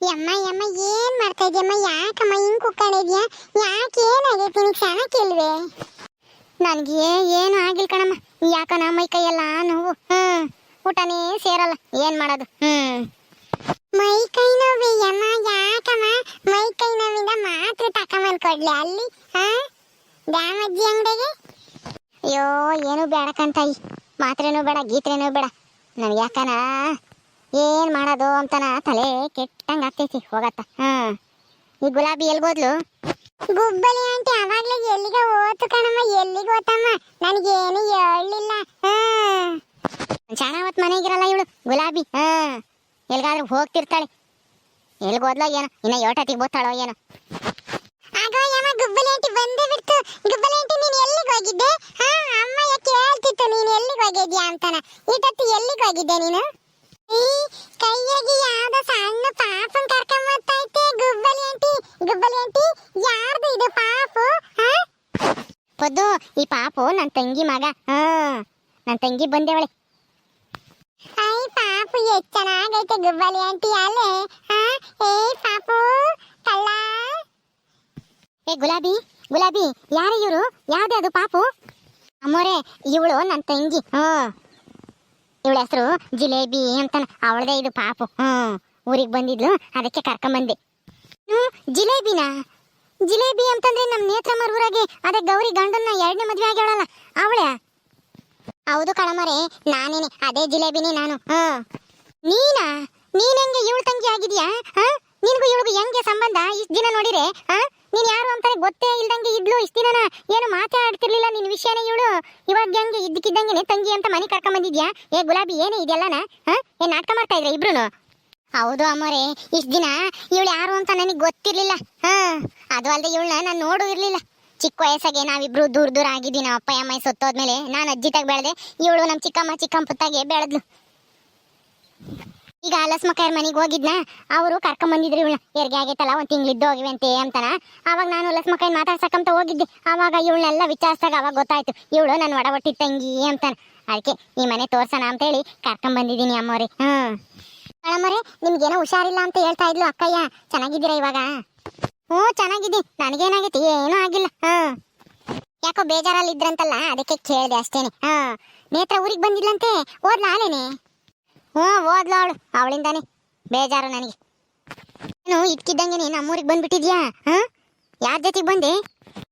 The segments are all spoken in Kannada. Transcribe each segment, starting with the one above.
ಯಮ್ಮ ಯಮ್ಮ ಏನ್ ಮಾಡ್ತಾ ಇದೆಯಮ್ಮ ಯಾಕಮ್ಮ ಹಿಂಗ್ ಕುಕ್ಕಾಡಿದ್ಯಾ ಯಾಕೆ ಏನಾಗೈತಿ ನಿನ್ ಚೆನ್ನಾಗಿಲ್ವೇ ನನಗೆ ಏನು ಆಗಿಲ್ಲ ಕಣಮ್ಮ. ಯಾಕನ ಮೈ ಕೈಯಲ್ಲ ನೋವು? ಹ್ಮ್. ಊಟನೇ ಸೇರಲ್ಲ. ಏನ್ ಮಾಡೋದು? ಹ್ಮ್. ಮೈ ಕೈ ನೋವು ಯಮ್ಮ ಯಾಕಮ್ಮ? ಮೈ ಕೈ ನೋವಿಂದ ಮಾತ್ರ ತಕೊಂಬಂದ್ ಕೊಡ್ಲಿ ಅಲ್ಲಿ ಹಾ ಡ್ಯಾಮಜ್ಜಿ ಅಂಗಡಿಗೆ? ಅಯ್ಯೋ, ಏನು ಬೇಡ ಕಂತಾಯಿ ಮಾತ್ರೆನೂ ಬೇಡ, ಗೀತ್ರೆನೂ ಬೇಡ. ನನಗೆ ಯಾಕನ ಏನ್ ಮಾಡೋದು ಅಂತನ ತಲೆ ಕೆಟ್ಟಂಗ್ ಆಗ್ತೈತಿ ಹೋಗತ್ತ. ಈ ಗುಲಾಬಿ ಎಲ್ಗೋದ್ಲು ಗುಬ್ಬಲಿ ಆಂಟಿ ಅವಾಗ್ಲೇ ಎಲ್ಲಿಗೆ ಓತು ಕಣಮ್ಮ ಎಲ್ಲಿಗೆ ಓತಮ್ಮ ನನಗೇನು ಹೇಳಲಿಲ್ಲ. ಹ್ಮ್ ಚಾಣ ಹೊತ್ತು ಮನೆಗಿರಲ್ಲ ಇವಳು ಗುಲಾಬಿ. ಹ್ಮ್ ಎಲ್ಗಾದ್ರೂ ಹೋಗ್ತಿರ್ತಾಳೆ. ಎಲ್ಗೋದ್ಲೋ ಏನೋ ಇನ್ನ ಯೋಟತಿಗೆ ಬೋತಾಳೋ ಏನೋ. ಆಗೋ ಯಮ್ಮ ಗುಬ್ಬಲಿ ಆಂಟಿ ಬಂದೇ ಬಿಡ್ತು. ಗುಬ್ಬಲಿ ಆಂಟಿ ನೀನು ಎಲ್ಲಿಗೆ ಹೋಗಿದ್ದೆ? ಹಾ ಅಮ್ಮ ಯಾಕೆ ಹೇಳ್ತಿತ್ತು ನೀನು ಎಲ್ಲಿಗೆ ಹೋಗಿದ್ಯಾ ಅಂತಾನ? ಈಟತ್ತು ಎಲ್ಲಿಗೆ ಹೋಗಿದ್ದೆ ನೀನು? ಸಣ್ಣ ಪಾಪನ್ ಬರ್ತೈತೆ ಗುಬ್ಬಲಿ ಗುಬ್ಬಲಿ ಹಾ? ಈ ಪಾಪು ನನ್ ತಂಗಿ ಮಗ. ಹಾ, ನನ್ ತಂಗಿ ಬಂದೇವಳೆ. ಐ, ಪಾಪು ಎಷ್ಟ್ ಚೆನ್ನಾಗೈತೆ ಗುಬ್ಬಲಿ ಆಂಟಿ, ಅಲ್ಲೇ. ಹಾ? ಏ, ಪಾಪು, ಕಳ್ಳ. ಏ, ಗುಲಾಬಿ ಗುಲಾಬಿ, ಯಾರು ಇವರು? ಯಾವ್ದು ಅದು ಪಾಪು? ಅಮ್ಮೋರೆ, ಇವಳು ನನ್ನ ತಂಗಿ. ಹ್ಮ್ ಇವಳ ಹೆಸರು ಜಿಲೇಬಿ ಅಂತಾನ. ಅವಳದೇ ಇದು ಪಾಪು. ಹ್ಮ್. ಊರಿಗೆ ಬಂದಿದ್ಲು. ಅದಕ್ಕೆ ಕರ್ಕೊಂಬಂದೆ ಹ್ಮ್, ಜಿಲೇಬಿನಾ? ಜಿಲೇಬಿ ಅಂತಂದ್ರೆ ನಮ್ಮ ನೇತ್ರಮ್ಮರ ಊರಾಗೆ. ಅದೇ ಗೌರಿ ಗಂಡನ್ನ ಎರಡನೇ ಮದ್ವೆ ಆಗ್ಯಾಳಲ್ಲ. ಅವಳೆ? ಹೌದು ಕಳಮರೆ ನಾನೇನೆ. ಅದೇ ಜಿಲೇಬಿನೇ ನಾನು. ಹ್ಮ್. ನೀನ? ನೀನ್ ಹೆಂಗೆ ಇವಳು ತಂಗಿ ಆಗಿದ್ಯಾ? ಹಾ? ನಿನ್ಗೂ ಇವಳಿಗೂ ಹೆಂಗೆ ಸಂಬಂಧ? ಇಷ್ಟ ದಿನ ನೋಡಿರೆ? ಹಾ? ನೀನ್ ಯಾರು ಅಂತಾರೆ ಗೊತ್ತೇ ಇಲ್ದಂಗೆ ಇದ್ಲು, ಇಷ್ಟ ದಿನ ಏನು ಮಾತಾಡ್ತಿರ್ಲಿಲ್ಲ ನಿನ್ ವಿಷಯನೇ ಇವಳು. ಇವಾಗ ಹಂಗೆ ಇದ್ದಕ್ಕಿದ್ದಂಗೆನೆ ತಂಗಿ ಅಂತ ಮನೆ ಕರ್ಕೊಂಡ್ ಬಂದಿದ್ಯಾ? ಏ ಗುಲಾಬಿ, ಏನೇ ಇದೆಲ್ಲನ ಏನ್ ನಾಟಕ ಮಾಡ್ತಾ ಇದ್ರ ಇಬ್ರು ಹೌದು ಅಮ್ಮರೇ, ಇಷ್ಟ ದಿನ ಇವಳು ಯಾರು ಅಂತ ನನಗೆ ಗೊತ್ತಿರ್ಲಿಲ್ಲ. ಹಾ, ಅದು ಅಲ್ಲದೆ ಇವಳನ್ನ ನಾನು ನೋಡು ಇರ್ಲಿಲ್ಲ. ಚಿಕ್ಕ ವಯಸ್ಸಾಗೆ ನಾವಿಬ್ರು ದೂರ ದೂರ ಆಗಿದ್ವಿ ನಮ್ಮ ಅಪ್ಪ, ಅಮ್ಮ ಸತ್ತೋದ್ಮೇಲೆ ನಾನು ಅಜ್ಜಿತಾಗ ಬೆಳೆದೆ ಇವಳು ನಮ್ಮ ಚಿಕ್ಕಮ್ಮ ಚಿಕ್ಕಮ್ಮ ಪುತ್ತಾಗೆ ಬೆಳೆದ್ಲು. ಈಗ ಲಸ್ಮಕಾಯರ್ ಮನೆಗೆ ಹೋಗಿದ್ನ? ಅವರು ಕರ್ಕೊಂಡ್ ಬಂದಿದ್ರು ಇವಳ ಹೆರಿಗೆ ಆಗೈತಲ್ಲ, ಒಂದ್ ತಿಂಗಳಿದ್ದು ಹೋಗಿವೆ ಅಂತ ಅಂತಾನ. ಅವಾಗ ನಾನು ಲಸ್ಮಕಾಯನ್ ಮಾತಾಡ್ಸಕ್ಕಂತ ಹೋಗಿದ್ದೆ. ಅವಾಗ ಇವಳನ್ನೆಲ್ಲ ವಿಚಾರಿಸಿದಾಗ ಅವಾಗ ಗೊತ್ತಾಯ್ತು. ಇವಳು ನನ್ನ ಒಡಬಟ್ಟಿ ತಂಗಿ ಅಂತಾನೆ. ಅದಕ್ಕೆ ಈ ಮನೆ ತೋರ್ಸೋಣ ಅಂತೇಳಿ ಕರ್ಕೊಂಡ್ ಬಂದಿದ್ದೀನಿ ಅಮ್ಮವ್ರಿ ಹ್ಮ್. ಅಮ್ಮವ್ರೆ ನಿಮ್ಗೇನೋ ಹುಷಾರಿಲ್ಲ ಅಂತ ಹೇಳ್ತಾ ಇದ್ಲು ಅಕ್ಕಯ್ಯ. ಚೆನ್ನಾಗಿದ್ದೀರಾ ಇವಾಗ? ಹ್ಞೂ, ಚೆನ್ನಾಗಿದ್ದೀನಿ. ನನಗೇನಾಗೈತಿ? ಏನೂ ಆಗಿಲ್ಲ. ಹ್ಮ್ ಯಾಕೋ ಬೇಜಾರಲ್ಲಿ ಇದ್ರಂತಲ್ಲ ಅದಕ್ಕೆ ಕೇಳಿದೆ ಅಷ್ಟೇನೆ. ಹಾಂ ನೇತ್ರ ಊರಿಗೆ ಬಂದಿದ್ಲಂತೆ. ಓದ್ಲಾ ಆಲೇನೆ ಹ್ಞೂ, ಓದ್ಲ ಅವಳು. ಅವಳಿಂದಾನೆ. ಬೇಜಾರು ನನಗೆ. ನೀನು ಇಟ್ಕಿದ್ದಂಗೆ ನಮ್ಮೂರಿಗೆ ಬಂದ್ಬಿಟ್ಟಿದ್ಯಾ? ಹಾಂ? ಯಾರ ಜೊತೆಗೆ ಬಂದೆ?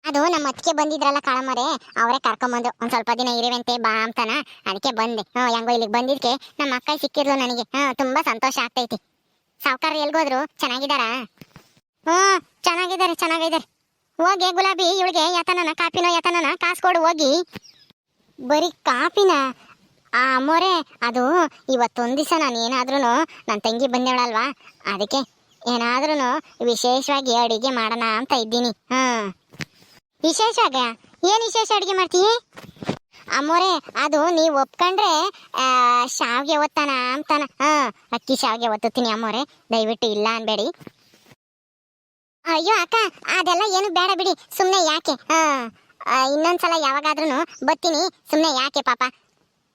ಅದು ನಮ್ಮ ಅತ್ತಿಗೆ ಬಂದಿದ್ರಲ್ಲ ಕಾಳಮ್ಮರೆ. ಅವರೇ ಕರ್ಕೊಂಬಂದು ಒಂದು ಸ್ವಲ್ಪ ದಿನ ಇರುವಂತೆ, ಬಾ ಅಂತಾನ. ಅದಕ್ಕೆ ಬಂದೆ. ಹ್ಞೂ, ಹೆಂಗೋ ಇಲ್ಲಿಗೆ ಬಂದಿದ್ದಕ್ಕೆ ನಮ್ಮ ಅಕ್ಕ ಸಿಕ್ಕಿದ್ಲು ನನಗೆ. ಹಾ ತುಂಬಾ ಸಂತೋಷ ಆಗ್ತೈತಿ. ಸಾವುಕಾರ ಎಲ್ಗೋದ್ರು? ಚೆನ್ನಾಗಿದ್ದಾರಾ? ಹ್ಞೂ, ಚೆನ್ನಾಗಿದ್ದಾರೆ ಚೆನ್ನಾಗಿದ್ದಾರೆ. ಹೋಗಿ ಗುಲಾಬಿ, ಇವಳಿಗೆ ಯಾತನನ ಕಾಫಿನೋ ಯಾತನನ, ಕಾಸು ಕೊಡು, ಹೋಗಿ. ಬರೀ ಕಾಪಿನ? ಆ, ಅಮ್ಮೋರೆ, ಅದು ಇವತ್ತೊಂದು ದಿವಸ ನಾನು ಏನಾದ್ರೂ ನನ್ನ ತಂಗಿ ಬಂದೇವಳಲ್ವಾ? ಅದಕ್ಕೆ ಏನಾದ್ರೂ ವಿಶೇಷವಾಗಿ ಅಡುಗೆ ಮಾಡೋಣ ಅಂತ ಇದ್ದೀನಿ. ಹಾಂ. ವಿಶೇಷಾಗ ಏನು ವಿಶೇಷ ಅಡುಗೆ ಮಾಡ್ತೀಯ ಅಮ್ಮೋರೆ, ಅದು ನೀವು ಒಪ್ಕೊಂಡ್ರೆ ಶಾವ್ಗೆ ಒತ್ತಾನ ಅಂತಾನ. ಹಾಂ, ಅಕ್ಕಿ ಶಾವಿಗೆ ಒತ್ತುತ್ತೀನಿ ಅಮ್ಮೋರೆ, ದಯವಿಟ್ಟು ಇಲ್ಲ ಅನ್ಬೇಡಿ. ಅಯ್ಯೋ ಅಕ್ಕ, ಅದೆಲ್ಲ ಏನು ಬೇಡ ಬಿಡಿ ಸುಮ್ಮನೆ ಯಾಕೆ? ಹಾ ಇನ್ನೊಂದ್ಸಲ ಯಾವಾಗಾದ್ರೂ ಬತ್ತೀನಿ ಸುಮ್ಮನೆ ಯಾಕೆ ಪಾಪ?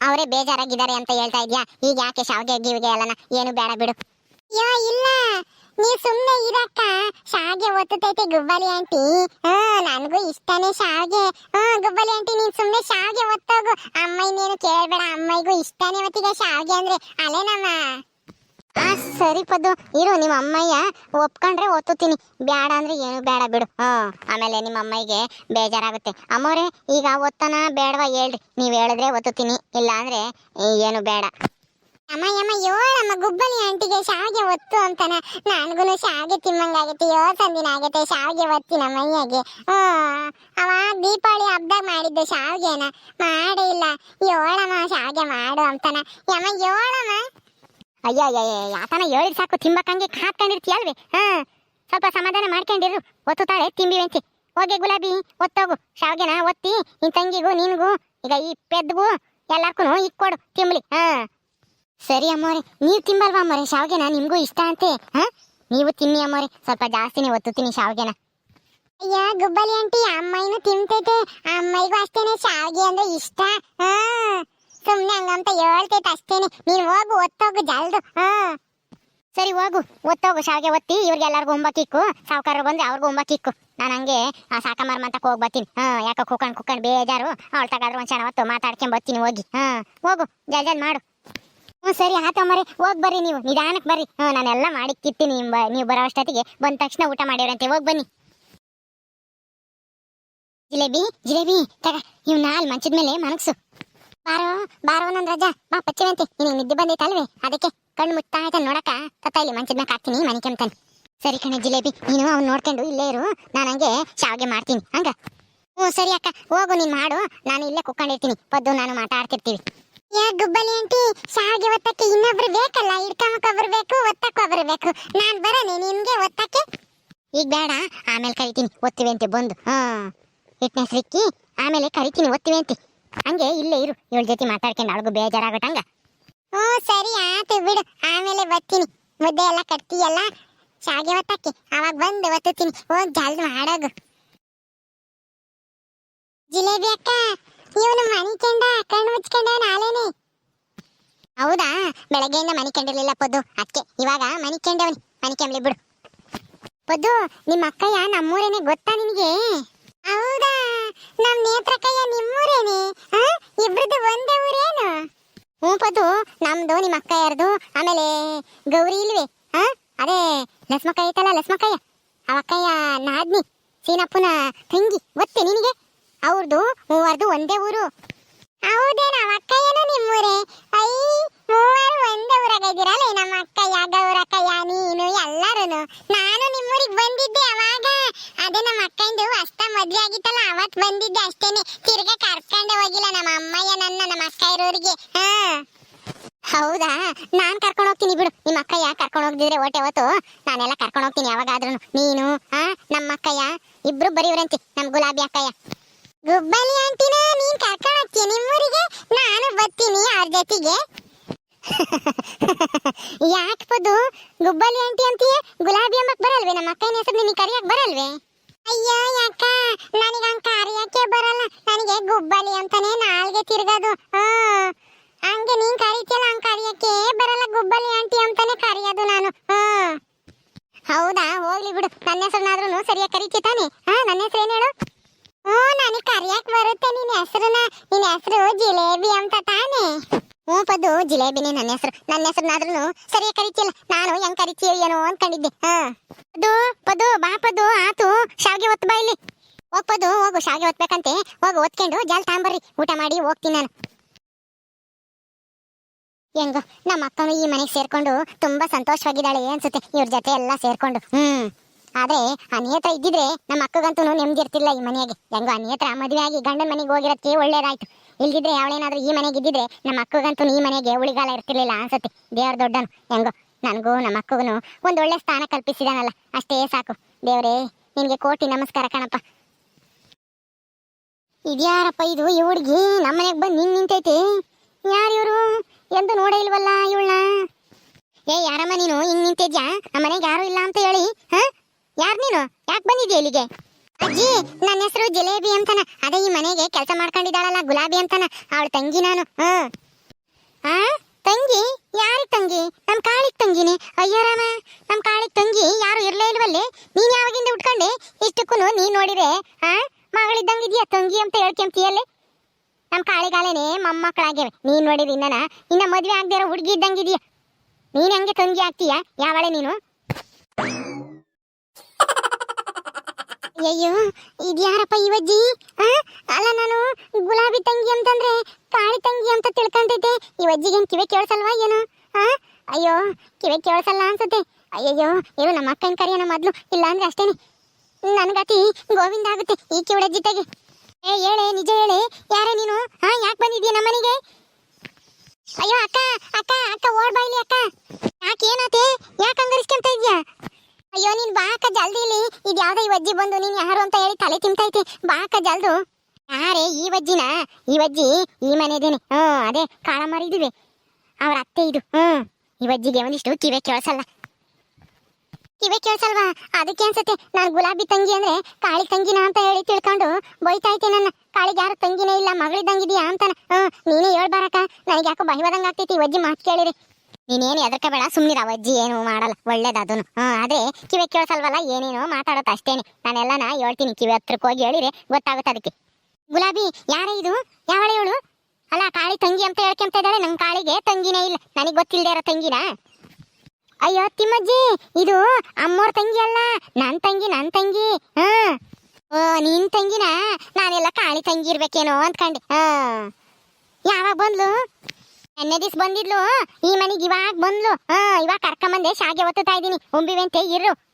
ಅವರೇ ಬೇಜಾರಾಗಿದ್ದಾರೆ ಅಂತ ಹೇಳ್ತಾ ಇದ್ಯಾ? ಈಗ ಯಾಕೆ ಶಾವ್ಗೆ, ಗೀವಿಗೆ ಅಲ್ಲನ ಏನು ಬೇಡ ಬಿಡು. ಅಯ್ಯೋ, ಇಲ್ಲ. ನೀ ಸುಮ್ಮನೆ ಇರಕ್ಕ. ಶಾವ್ಗೆ ಒತ್ತುತ್ತೈತೆ ಗುಬ್ಬಲಿ ಆಂಟಿ. ಹಾ ನನಗೂ ಇಷ್ಟನೇ ಶಾವ್ಗೆ. ಹಾ ಗುಬ್ಬಲಿ ಆಂಟಿ, ನೀನ್ ಸುಮ್ಮನೆ ಶಾವ್ಗೆ ಒತ್ತೋಗು. ಅಮ್ಮ ಇನ್ನೇನು ಕೇಳಬೇಡ. ಅಮ್ಮಗೂ ಇಷ್ಟನೇ ಒತ್ತಿಗೆ ಶಾವ್ಗೆ ಅಂದ್ರೆ ಅಲ್ಲೇನಮ್ಮ ಆ, ಸರಿ ಪದ್ದು. ಇರು, ನಿಮ್ಮ ಅಮ್ಮಯ್ಯ ಒಪ್ಕೊಂಡ್ರೆ ಒತ್ತುತ್ತೀನಿ. ಬೇಡ ಅಂದ್ರೆ ಏನು ಬೇಡ ಬಿಡು. ಹ್ಮ್ ಆಮೇಲೆ ನಿಮ್ಮ ಅಮ್ಮಯ್ಯಗೆ ಬೇಜಾರಾಗುತ್ತೆ. ಅಮ್ಮವ್ರೆ ಈಗ ಒತ್ತನ ಬೇಡವಾ ಹೇಳ್ರಿ. ನೀವ್ ಹೇಳಿದ್ರೆ ಒತ್ತುತ್ತೀನಿ. ಇಲ್ಲ ಅಂದ್ರೆ ಏನು ಬೇಡ. ಅಮ್ಮ ಅಮ್ಮ, ಯೋಳಮ್ಮ, ಗುಬ್ಬಲಿ ಆಂಟಿಗೆ ಶಾವಿಗೆ ಒತ್ತು ಅಂತಾನ. ನನಗೂ ಶಾವಿಗೆ ತಿಮ್ಮಂಗಾಗೈತೆ ಯೋ ಸಂದಿನ ಆಗೈತೆ ಶಾವಿಗೆ ಒತ್ತಿ ನಮ್ಮ ಅಯ್ಯಗೆ. ಅವ ದೀಪಾವಳಿ ಹಬ್ಬದಾಗ ಮಾಡಿದ್ದೆ ಶಾವಿಗೆನ. ಮಾಡೇ ಇಲ್ಲ. ಯೋಳಮ್ಮ, ಶಾವಿಗೆ ಮಾಡು ಅಂತಾನ. ಯಮ್ಮ, ಯೋಳಮ್ಮ ಅಯ್ಯ ಅಯ್ಯ ಯಾತನ ಹೇಳಿದ್ ಸಾಕು, ತಿಂಬಕಂಗೆ ಕಾತ್ಕೊಂಡಿರ್ತೀಯ ಅಲ್ವೇ ಹಾ, ಸ್ವಲ್ಪ ಸಮಾಧಾನ ಮಾಡ್ಕೊಂಡಿರು. ಒತ್ತುತ್ತಾಳೆ ವೆಂಚಿ. ಹೋಗಿ ಗುಲಾಬಿ, ಒತ್ತೋಗು. ಶಾವ್ಗೆನ ಒತ್ತಿ, ನಿನ್ ತಂಗಿಗೂ, ನಿನ್ಗೂ, ಈಗ ಈ ಪೆದ್ಗೂ ಎಲ್ಲಾರ್ಗೂ ಇಕ್ಕೊಡು ತಿಂಬ್ಲಿ, ಹಾ. ಸರಿ ಅಮ್ಮೋರೆ, ನೀವು ತಿಂಬಲ್ವಾ ಅಮ್ಮೋರೆ? ಶಾವ್ಗೆನ ನಿಮ್ಗೂ ಇಷ್ಟ ಅಂತೆ, ಹಾ? ನೀವು ತಿನ್ನಿ ಅಮ್ಮೋರೆ, ಸ್ವಲ್ಪ ಜಾಸ್ತಿನೇ ಒತ್ತುತ್ತೀನಿ ಶಾವ್ಗೆನ. ಅಯ್ಯ, ಗುಬ್ಬಲಿ ಆಂಟಿ ಅಮ್ಮಯ್ಯನು ತಿಂತೈತೆ. ಅಮ್ಮಯ್ಯಗೂ ಅಷ್ಟೇನೆ ಶಾವ್ಗೆ ಅಂದ್ರೆ ಇಷ್ಟ, ಹಾ. ಸುಮ್ನೆ ಹಂಗಂತ ಹೇಳ್ತೈತೆ ಅಷ್ಟೇನೆ. ನೀನು ಹೋಗು ಒತ್ತೋಗು ಜಲ್ದು. ಹಾ. ಸರಿ, ಹೋಗು. ಒತ್ತೋಗು ಶಾವಿಗೆ ಒತ್ತಿ, ಇವ್ರಿಗೆ ಎಲ್ಲರಿಗೂ ಒಂಬಕ್ಕಿಕ್ಕು ಸಾವುಕಾರರು ಬಂದ್ರೆ ಅವ್ರಿಗೂ ಒಂಬಕ್ಕಿಕ್ಕು ನಾನು ಹಂಗೆ ಸಾಕಮಾರ್ ಮಂತಕ್ಕೆ ಹೋಗಿ ಬರ್ತೀನಿ. ಹಾ, ಯಾಕೆ ಕುಕ್ಕಂಡು ಕುಕ್ಕಂಡು ಬೇಜಾರು. ಅವಳು ತಗಾದ್ರು ಒಂದು ಚೆನ್ನಾಗಿ ಹೊತ್ತು ಮಾತಾಡ್ಕೊಂಡ್ ಬರ್ತೀನಿ ಹೋಗಿ. ಹಾ, ಹೋಗು, ಜಲ್ ಜಲ್ ಮಾಡು. ಹ್ಞೂ, ಸರಿ ಆತ ಮರಿ ಹೋಗಿ ಬರ್ರಿ ನೀವು ನಿಧಾನಕ್ಕೆ ಬರ್ರಿ. ಹ್ಞೂ ನಾನೆಲ್ಲ ಮಾಡಿ ಕಿತ್ತೀನಿ ನಿಮ್ಮ ನೀವು ಬರೋ ಅಷ್ಟೊತ್ತಿಗೆ. ಬಂದ ತಕ್ಷಣ ಊಟ ಮಾಡಿರಂತೆ ಹೋಗಿ ಬನ್ನಿ. ಜಿಲೇಬಿ ಜಿಲೇಬಿ, ತಗ ಇವ್ ನಾಲ್ ಮಂಚದ ಮೇಲೆ ಮನಗ್ಸು. ಬಾರೋ ಬಾರೋ ನನ್ ರಜಾ. ಬಾ ಪಚ್ಚಿವಂತೆ ನಿನಗೆ ನಿದ್ದೆ ಬಂದೈತಲ್ವೇ? ಅದಕ್ಕೆ ಕಣ್ಣು ಮುಚ್ತಾ ಆಯ್ತ ನೋಡಕ ತತ್ತ ಇಲ್ಲಿ ಮಂಚದ ಮೇಲೆ ಹಾಕ್ತೀನಿ, ಮನೆ ಕೆಮ್ತಾನೆ. ಸರಿ ಕಣೆ ಜಿಲೇಬಿ, ನೀನು ಅವ್ನು ನೋಡ್ಕೊಂಡು ಇಲ್ಲೇ ಇರು. ನಾನು ಹಂಗೆ ಶಾವಿಗೆ ಮಾಡ್ತೀನಿ. ಹಂಗ? ಓ ಸರಿ ಅಕ್ಕ. ಹೋಗು, ನೀನು ಮಾಡು. ನಾನು ಇಲ್ಲೇ ಕುಕ್ಕೊಂಡಿರ್ತೀನಿ ಪದ್ದು ನಾನು ಮಾತಾಡ್ತಿರ್ತೀವಿ. ಯಾ ಗುಬ್ಬಲಿ ಆಂಟಿ, ಶಾವಿಗೆ ಒತ್ತಕ್ಕೆ ಇನ್ನೊಬ್ರು ಬೇಕಲ್ಲ? ಹಿಡ್ಕೊಂಬಕ್ ಬರಬೇಕು ಬೇಕು ಬರಬೇಕು ಬೇಕು. ನಾನು ಬರೋನೆ, ನಿನ್ಗೆ ಒತ್ತಕ್ಕೆ? ಈಗ ಬೇಡ, ಆಮೇಲೆ ಕರಿತೀನಿ. ಒತ್ತಿವೆ ಅಂತೆ ಬಂದು. ಹಾ ಇಟ್ನೆ ಸಿಕ್ಕಿ, ಆಮೇಲೆ ಕರಿತೀನಿ ಒತ್ತಿವೆ ಅಂತೆ ಹಂಗೆ ಇಲ್ಲೇ ಇರು. ಇವಳ ಜೊತೆ ಮಾತಾಡ್ಕೊಂಡು ಅವಳಿಗೂ ಬೇಜಾರಾಗಟ್ಟಂಗ ಹ್ಞೂ, ಸರಿ, ಆತು ಬಿಡು. ಆಮೇಲೆ ಬರ್ತೀನಿ. ಮುದ್ದೆ ಎಲ್ಲ ಕಟ್ತೀಯಲ್ಲ? ಶಾಗೆ ಒತ್ತಕ್ಕೆ ಅವಾಗ ಬಂದು ಒತ್ತುತ್ತೀನಿ. ಓ ಜಲ್ದಿ ಮಾಡೋಗು. ಜಿಲೇಬಿ ಅಕ್ಕ, ಇವನು ಮನಿ ಕಂಡ ಕಣ್ಣು ಮುಚ್ಕೊಂಡ ನಾಳೆನೆ. ಹೌದಾ? ಬೆಳಗ್ಗೆಯಿಂದ ಮನಿ ಕಂಡಿರ್ಲಿಲ್ಲ ಪೊದ್ದು. ಅದಕ್ಕೆ ಇವಾಗ ಮನಿ ಕಂಡವನಿ ಮನಿ ಬಿಡು. ಪೊದ್ದು ನಿಮ್ಮ ಅಕ್ಕಯ್ಯ ನಮ್ಮೂರೇನೆ ಗೊತ್ತಾ ನಿನಗೆ? ಹೌದಾ? ನಮ್ ನೇತ್ರಕಯ್ಯ ನಿಮ್ಮೂರೇನೆ? ಇಬ್ರದ್ದು ಒಂದೇ ಊರೇನು? ಹ್ಞೂ ಪದ್ದು ನಮ್ದು ನಿಮ್ಮ ಅಕ್ಕಯ್ಯರ್ದು, ಆಮೇಲೆ ಗೌರಿ ಇಲ್ವೇ? ಹಾ? ಅದೇ ಲಸ್ಮಕ್ಕ ಐತಲ್ಲ ಲಸ್ಮಕ್ಕಯ್ಯ ಅವ ಅಕ್ಕಯ್ಯ ನಾದ್ನಿ, ಸೀನಪ್ಪನ ತಂಗಿ, ಗೊತ್ತೆ ನಿನಗೆ? ಅವ್ರದ್ದು ಮೂವರ್ದು ಒಂದೇ ಊರು. ಹೌದೇನ ಅವ ಅಕ್ಕಯ್ಯನ ನಿಮ್ಮೂರೇ ಐ ಮೂವರು ಒಂದೇ ಊರಾಗ ಇದ್ದೀರಲ್ಲ ನಮ್ಮ ಅಕ್ಕಯ್ಯ ಗೌರಕ್ಕಯ್ಯ ನೀನು ಎಲ್ಲರೂ ನಾನು ನಿಮ್ಮೂರಿಗೆ ಬಂದಿದ್ದೆ ಅವಾಗ ಅದೇ ನಮ್ಮ ಅಕ್ಕಂದು ಅಷ್ಟ ಮದ್ವೆ ಆಗಿತ್ತಲ್ಲ ಅವತ್ ಬಂದಿದ್ದೆ ಅಷ್ಟೇನೆ. ತಿರ್ಗಾ ಕರ್ಕೊಂಡೆ ಹೋಗಿಲ್ಲ ನಮ್ಮ ಅಮ್ಮಯ್ಯ ನನ್ನ, ನಮ್ಮ ಅಕ್ಕ ಇರೋರಿಗೆ. ಹಾ. ಹೌದಾ? ನಾನ್ ಕರ್ಕೊಂಡು ಹೋಗ್ತೀನಿ ಬಿಡು. ನಿಮ್ಮ ಅಕ್ಕಯ್ಯ ಕರ್ಕೊಂಡು ಹೋಗ್ದಿದ್ರೆ ಹೊಟ್ಟೆ ಹೊತ್ತು? ನಾನೆಲ್ಲ ಕರ್ಕೊಂಡು ಹೋಗ್ತೀನಿ ಯಾವಾಗಾದ್ರೂ ನೀನು, ಆ, ನಮ್ಮ ಅಕ್ಕಯ್ಯ, ಇಬ್ರು ಬರೀವ್ರಂತೆ ನಮ್ಮ ಗುಲಾಬಿ ಅಕ್ಕಯ್ಯ. ಗುಬ್ಬಲಿ ಆಂಟಿನ ನೀನ್ ಕರ್ಕೊಂಡು ಹೋಗ್ತೀಯ ನಿಮ್ಮೂರಿಗೆ? ನಾನು ಬರ್ತೀನಿ ಅವ್ರ ಜೊತೆಗೆ. ಯಾಕೆ ಪದು? ಗುಬ್ಬಲಿ ಆಂಟಿ ಅಂತೀಯ? ಗುಲಾಬಿ ಅಂಬಕ್ ಬರಲ್ವೇ? ನಮ್ಮ ಅಕ್ಕನ ಹೆಸರು ನಿನಗೆ ಕರಿಯಕ್ ಬರಲ್ವೇ? ಅಯ್ಯೋ ಯಾಕ? ನನಗೆ ಹಂಗ ಕರಿಯಕ್ಕೆ ಬರಲ್ಲ. ನನಗೆ ಗುಬ್ಬಲಿ ಅಂತಾನೆ ನಾಲ್ಗೆ ತಿರ್ಗದು. ಹಂಗೆ ನೀನ್ ಕರಿತಿಯಲ್ಲ, ಹಂಗ ಕರಿಯಕ್ಕೆ ಬರಲ್ಲ ಗುಬ್ಬಲಿ ಆಂಟಿ ಅಂತಾನೆ ಕರಿಯೋದು ನಾನು. ಹೌದಾ? ಹೋಗ್ಲಿ ಬಿಡು. ನನ್ನ ಹೆಸರನ್ನಾದ್ರೂ ಸರಿಯಾಗಿ ಕರಿತಿ ತಾನೆ? ಹಾ, ನನ್ನ ಹೆಸರು ಏನು ಹೇಳು? ಹ್ಞೂ, ನನಗೆ ಕರಿಯಕ್ ಬರುತ್ತೆ ನಿನ್ನ ಹೆಸರನ್ನ. ನಿನ್ನ ಹೆಸರು ಜಿಲೇಬಿ ಅಂತ ತಾನೆ. ಹ್ಞೂ, ಪದ್ದು, ಜಿಲೇಬಿನೇ ನನ್ನ ಹೆಸರು. ನನ್ನ ಹೆಸರನ್ನಾದ್ರೂ ಸರಿಯಾಗಿ ಕರಿತಿಯಲ್ಲ. ನಾನು ಹೆಂಗ್ ಕರಿತೀಯೋ ಏನೋ ಅನ್ಕೊಂಡಿದ್ದೆ. ಹಾ. ಪದ್ದು ಪದ್ದು, ಬಾ ಶಾವಿಗೆ ಒತ್ತು ಬಾ ಇಲ್ಲಿ. ಒಪ್ಪದು ಹೋಗು, ಶಾವಿಗೆ ಒತ್ಬೇಕಂತೆ ಹೋಗು ಒತ್ಕೊಂಡು ಜಲ್ ತಾಂಬರ್ರಿ. ಊಟ ಮಾಡಿ, ಹೋಗ್ತೀನಿ ನಾನು. ಹೆಂಗೋ, ನಮ್ಮ ಅಕ್ಕನು ಈ ಮನೆಗೆ ಸೇರ್ಕೊಂಡು ತುಂಬಾ ಸಂತೋಷವಾಗಿದ್ದಾಳೆ ಅನ್ಸುತ್ತೆ. ಇವ್ರ ಜೊತೆ ಎಲ್ಲ ಸೇರ್ಕೊಂಡು. ಹ್ಮ್. ಆದ್ರೆ ಆ ನೇತ್ರ ಇದ್ದಿದ್ರೆ ನಮ್ಮ ಅಕ್ಕಗಂತೂ ನೆಮ್ಮದಿ ಇರ್ತಿಲ್ಲ ಈ ಮನೆಗೆ ಹೆಂಗೋ ಆ ನೇತ್ರ ಮದುವೆ ಆಗಿ ಗಂಡನ ಮನೆಗೆ ಹೋಗಿರೋದಕ್ಕೆ ಒಳ್ಳೇದಾಯ್ತು. ಇಲ್ದಿದ್ರೆ ಅವಳೇನಾದ್ರೂ ಈ ಮನೆಗೆ ಇದ್ದಿದ್ರೆ ನಮ್ಮ ಅಕ್ಕಗಂತೂ ಈ ಮನೆಗೆ ಉಳಿಗಾಲ ಇರ್ತಿರ್ಲಿಲ್ಲ ಅನ್ಸುತ್ತೆ. ದೇವ್ರ ದೊಡ್ಡನು. ಹೆಂಗೋ, ನನಗೂ ನಮ್ಮ ಅಕ್ಕಗೂ ಒಂದ್ ಒಳ್ಳೆ ಸ್ಥಾನ ಕಲ್ಪಿಸಿದಾನಲ್ಲ. ಅಷ್ಟೇ ಸಾಕು. ದೇವ್ರೇ ನಿನ್ಗೆ ಕೋಟಿ ನಮಸ್ಕಾರ ಕಣಪ್ಪ. ಇದ್ಯಾರಪ್ಪ ಇದು, ಈ ಹುಡುಗಿ? ನಮ್ಮ ಮನೆಗೆ ಬಂದು ನಿನ್ ನಿಂತೈತಿ? ಯಾರು ಇವರು? ಎಂದು ನೋಡೇ ಇಲ್ವಲ್ಲ ಇವಳನ್ನ? ಏ, ಯಾರಮ್ಮ ನೀನು? ಹಿಂಗ್ ನಿಂತಿದ್ಯಾ? ನಮ್ಮ ಮನೆಗೆ ಯಾರು ಇಲ್ಲ ಅಂತ ಹೇಳಿ, ಹ? ಯಾರು ನೀನು? ಯಾಕೆ ಬಂದಿದ್ಯಾ ಇಲ್ಲಿಗೆ? ಅಜ್ಜಿ ನನ್ನ ಹೆಸರು ಜಿಲೇಬಿ ಅಂತನ. ಅದೇ ಈ ಮನೆಗೆ ಕೆಲಸ ಮಾಡ್ಕೊಂಡಿದ್ದಾಳಲ್ಲ ಗುಲಾಬಿ ಅಂತನ, ಅವಳ ತಂಗಿ ನಾನು, ಹ? ಆ? ತಂಗಿ? ಯಾರಿಗೆ ತಂಗಿ? ನಮ್ಮ ಕಾಳಿಗೆ ತಂಗಿನಿ. ಅಯ್ಯೋ ರಾಮ ನಮ್ಮ ಕಾಳಿಗೆ ತಂಗಿ ಯಾರು ಇರಲೇ ಇಲ್ವಲ್ಲಿ? ನೀನು ಯಾವಾಗಿಂದ ಉಟ್ಕೊಂಡೆ? ಇಷ್ಟಕ್ಕೂ ನೀನ್ ನೋಡಿದ್ರೆ, ಆ? ಮಗಳಿದ್ದಂಗಿದ್ಯಾ ತಂಗಿ ಅಂತ ಹೇಳ್ಕೊಂತೀಯಲ್ಲಿ? ನಮ್ಮ ಕಾಳಿಗಾಲೇನೆ ಮೊಮ್ಮಕ್ಕಳಾಗ್ಯವೆ. ನೀನು ನೋಡಿರಿ ಇನ್ನನ, ಇನ್ನ ಮದುವೆ ಆಗದೆ ಹುಡುಗಿ ಇದ್ದಂಗೆ ಇದೆಯಾ ನೀನು ಹಂಗೆ ತಂಗಿ ಆಗ್ತೀಯಾ? ಯಾವಳೆ ನೀನು? ಅಯ್ಯೋ ಇದ್ಯಾರಪ್ಪ ಇವಜ್ಜಿ ಅಲ್ಲ ನಾನು ಗುಲಾಬಿ ತಂಗಿ ಅಂತಂದ್ರೆ ಕಾಳಿ ತಂಗಿ ಅಂತ ತಿಳ್ಕೊಂಡಿದ್ದೆ. ಈ ಅಜ್ಜಿಗೇನು ಕಿವಿ ಕೇಳಿಸಲ್ವಾ ಏನು? ಆ? ಅಯ್ಯೋ, ಕಿವಿ ಕೇಳಿಸಲ್ಲ ಅನ್ಸುತ್ತೆ. ಅಯ್ಯಯ್ಯೋ ಏನು ನಮ್ಮ ಅಕ್ಕನ ಕರೆಯೋಣ ಮೊದ್ಲು. ಇಲ್ಲ ಅಂದ್ರೆ ಅಷ್ಟೇನೆ ನನ್ಗತಿ ಗೋವಿಂದ ಆಗುತ್ತೆ ಈ ಕಿವಿಡ ಜೊತೆಗೆ ಏ, ಹೇಳೆ, ನಿಜ ಹೇಳಿ. ಯಾರೇ ನೀನು? ಹಾ ಯಾಕೆ ಬಂದಿದ್ಯಾ ನಮ್ಮನೆಗೆ? ಅಯ್ಯೋ, ಅಕ್ಕ ಅಕ್ಕ ಅಕ್ಕ, ಓಡ್ ಬಾಯ್ಲಿ ಅಕ್ಕ. ಯಾಕೆ ಯಾಕೆ ಹಂಗರಿಸ್ಕೊಂತ ಇದ್ಯಾ? ಅಯ್ಯೋ, ನೀನ್ ಬಾ ಅಕ್ಕ ಜಲ್ದಿ ಇಲ್ಲಿ. ಇದು ಯಾವ್ದೋ ಈ ಅಜ್ಜಿ ಬಂದು ನೀನು ಯಾರು ಅಂತ ಹೇಳಿ ತಲೆ ತಿಂತೈತಿ. ಬಾ ಅಕ್ಕ ಜಲ್ದು. ಯಾರೇ ಈ ವಜ್ಜಿನ, ಈ ವಜ್ಜಿ ಈ ಮನೆದೇನೆ. ಹ್ಮ್ ಅದೇ ಕಾಳ ಮಾರಿದ್ವಿ ಅವ್ರ ಅತ್ತೆ ಇದು. ಹ್ಮ್ ಈ ವಜ್ಜಿಗೆ ಒಂದಿಷ್ಟು ಕಿವೆ ಕೇಳಿಸಲ್ಲ. ಕಿವೆ ಕೇಳಿಸಲ್ವಾ? ಅದಕ್ಕೆ ಅನ್ಸತ್ತೆ, ನಾನು ಗುಲಾಬಿ ತಂಗಿ ಅಂದ್ರೆ ಕಾಳಿ ತಂಗಿನ ಅಂತ ಹೇಳಿ ತಿಳ್ಕೊಂಡು ಬೈತಾ ಐತೆ ನನ್ನ. ಕಾಳಿಗೆ ಯಾರು ತಂಗಿನೇ ಇಲ್ಲ, ಮಗಳಿದ್ದಂಗಿದ್ಯಾ ಅಂತಾನ. ಹ್ಮ್ ನೀನೇ ಹೇಳ್ಬಾರಕ್ಕ. ನನಗೆ ಯಾಕೋ ಬಹಿವಾದಂಗ ಆಗ್ತೈತಿ ವಜ್ಜಿ ಮಾತು ಕೇಳಿರಿ. ನೀನೇನು ಎದರ್ಕಬೇಡ ಸುಮ್ಮನಿರ ವಜ್ಜಿ ಏನು ಮಾಡಲ್ಲ, ಒಳ್ಳೇದು ಅದನ್ನು ಹಾ ಆದ್ರೆ ಕಿವಿ ಕೇಳಿಸಲ್ವಲ್ಲ, ಏನೇನೋ ಮಾತಾಡೋದು ಅಷ್ಟೇನೆ. ನಾನೆಲ್ಲನ ಹೇಳ್ತೀನಿ, ಕಿವಿ ಹತ್ರಕ್ಕೆ ಹೋಗಿ ಹೇಳಿರಿ, ಗೊತ್ತಾಗುತ್ತೆ ಅದಕ್ಕೆ. ಗುಲಾಬಿ, ಯಾರೇ ಇದು? ಯಾವಳೆ ಇವಳು? ಅಲ್ಲ, ಕಾಳಿ ತಂಗಿ ಅಂತ ಹೇಳ್ಕೊಂತ ಇದ್ದಾಳೆ. ನಮ್ಮ ಕಾಳಿಗೆ ತಂಗಿನೇ ಇಲ್ಲ. ನನಗೆ ಗೊತ್ತಿಲ್ಲದೆ ಇರೋ ತಂಗಿನ? ಅಯ್ಯೋ, ತಿಮ್ಮಜ್ಜಿ, ಇದು ಅಮ್ಮೋರ್ ತಂಗಿ ಅಲ್ಲ. ನನ್ನ ತಂಗಿ ನನ್ನ ತಂಗಿ. ಹಾ. ಓ, ನಿನ್ ತಂಗಿನ? ನಾನೆಲ್ಲ ಕಾಳಿ ತಂಗಿ ಇರ್ಬೇಕೇನೋ ಅಂದ್ಕೊಂಡೆ. ಹಾ. ಯಾವಾಗ ಬಂದ್ಲು? ನೆನ್ನೆ ದಿವ್ಸ ಬಂದಿದ್ಲು. ಈ ಮನೆಗೆ ಇವಾಗ ಬಂದ್ಲು. ಹಾ, ಇವಾಗ ಕರ್ಕೊಂಬಂದೆ. ಶಾಗೆ ಒತ್ತುತ್ತಾ ಇದ್ದೀನಿ. ಉಂಬಿವೆಂತೆ ಇರು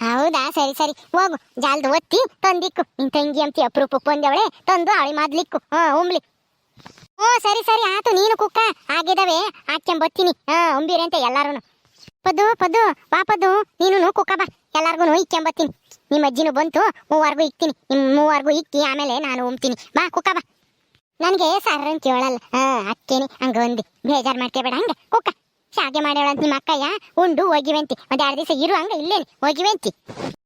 ಹೌದಾ? ಸರಿ ಸರಿ. ಹೋಗು. ಜಾಲ್ದು ಒತ್ತಿ, ತಂದಿಕ್ಕು. ನಿನ್ ತಂಗಿ ಅಂತಿ ಅಪರೂಪಕ್ಕೆ ಬಂದವಳೆ, ತಂದು ಅವಳಿ ಮಾಡ್ಲಿಕ್ಕು. ಹಾ, ಉಂಬ್ಲಿ. ಹ್ಞೂ ಸರಿ ಸರಿ. ಆತು, ನೀನು ಕುಕ್ಕ. ಆಗಿದಾವೆ ಹಾಕ್ಕೊಂಬತ್ತೀನಿ ಹಾ ಉಂಬಿರಿ ಅಂತ ಎಲ್ಲಾರು ಪದು ಪದು ಬಾ, ಪದ್ದು. ನೀನು ಕುಕ್ಕ, ಬಾ. ಎಲ್ಲಾರ್ಗು ಇಕ್ಕೊಂಬತ್ತೀನಿ ನಿಮ್ಮ ಅಜ್ಜಿನೂ ಬಂತು, ಮೂವರ್ಗೂ ಇಕ್ತೀನಿ. ನಿಮ್ಮ ಮೂವರ್ಗೂ ಇಕ್ಕಿ, ಆಮೇಲೆ ನಾನು ಉಂಬ್ತೀನಿ. ಬಾ, ಕುಕ್ಕ, ಬಾ. ನನಗೆ ಸಾರ್ ಅಂತ ಹೇಳಲ್ಲ ಹಾ, ಅಕ್ಕೇನಿ, ಹಂಗೆ ಒಂದು. ಬೇಜಾರ್ ಮಾಡ್ಕೋಬೇಡ, ಹಂಗ. ಕುಕ್ಕ. ಶಾಗೆ ಮಾಡ್ಯಾಳಂತ ನಿಮ್ಮ ಅಕ್ಕಯ್ಯ? ಉಂಡು, ಹೋಗಿವೆಂತಿ. ಒಂದ್ ಎರಡು ದಿವಸ ಇರು ಹಂಗ ಇಲ್ಲೇ ಹೋಗಿವೆಂತಿ.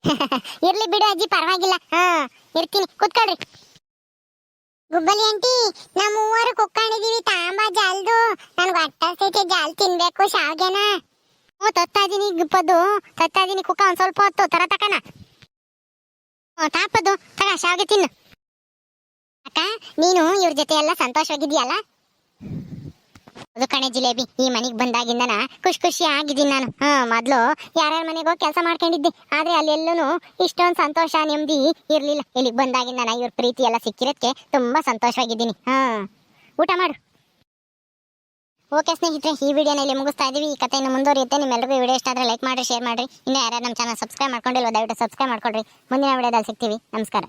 ಇರ್ಲಿ ಬಿಡು ಅಜ್ಜಿ, ಪರವಾಗಿಲ್ಲ. ಹಾ, ಇರ್ತೀನಿ. ಕುತ್ಕೊಳ್ರಿ. ಗುಬ್ಬಲಿ ಆಂಟಿ ನಾ ಮೂವರು ಕುಕ್ಕಾಣಿದೀವಿ. ತಾಂಬ ಜಾಲ್ದು. ನನ್ಗೆ ಹೊಟ್ಟೆ ಜಾಲ್ ತಿನ್ಬೇಕು ಶಾವ್ಗೆನ ಹ್ಞೂ ತತ್ತಾ ಇದೀನಿ ಗುಪ್ಪದು ಕುಕ್ಕ, ಒಂದ್ ಸ್ವಲ್ಪ ಹೊತ್ತು. ತರ ತಕನ. ಹ್ಞೂ ತಾಪದು ತಗ, ಶಾವ್ಗೆ ತಿನ್ನು. ಅಕ್ಕ, ನೀನು ಇವ್ರ ಜೊತೆ ಎಲ್ಲ ಸಂತೋಷವಾಗಿದ್ಯಲ್ಲ ಅದು ಕಣೆ ಜಿಲೇಬಿ, ಈ ಮನೆಗೆ ಬಂದಾಗಿಂದನ ಖುಷಿ ಖುಷಿ ಆಗಿದ್ದೀನಿ ನಾನು. ಹಾ, ಮೊದ್ಲು ಯಾರ್ಯಾರ ಮನೆಗೋ ಕೆಲಸ ಮಾಡ್ಕೊಂಡಿದ್ದೆ, ಆದ್ರೆ ಅಲ್ಲೆಲ್ಲೂ ಇಷ್ಟೊಂದು ಸಂತೋಷ ನೆಮ್ಮದಿ ಇರ್ಲಿಲ್ಲ. ಇಲ್ಲಿಗೆ ಬಂದಾಗಿಂದನ ಇವ್ರ ಪ್ರೀತಿ ಎಲ್ಲ ಸಿಕ್ಕಿರೋದಕ್ಕೆ ತುಂಬಾ ಸಂತೋಷವಾಗಿದ್ದೀನಿ. ಹಾ, ಊಟ ಮಾಡು. ಓಕೆ ಸ್ನೇಹಿತರೆ, ಈ ವಿಡಿಯೋನ ಇಲ್ಲಿ ಮುಗಿಸ್ತಾ ಇದೀವಿ. ಈ ಕಥೆಯನ್ನು ಮುಂದುವರಿಯುತ್ತೆ. ನಿಮ್ಮೆಲ್ಲರಿಗೂ ವಿಡಿಯೋ ಇಷ್ಟ ಆದರೆ ಲೈಕ್ ಮಾಡಿ ಶೇರ್ ಮಾಡಿ ಇನ್ನು ಯಾರ್ಯಾರು ನಮ್ಮ ಚಾನಲ್ ಸಬ್ಸ್ಕ್ರೈಬ್ ಮಾಡ್ಕೊಂಡಿಲ್ಲ ದಯವಿಟ್ಟು ಸಬ್ಸ್ಕ್ರೈಬ್ ಮಾಡ್ಕೊಳ್ರಿ ಮುಂದಿನ ವಿಡಿಯೋದಲ್ಲಿ ಸಿಗ್ತೀವಿ. ನಮಸ್ಕಾರ.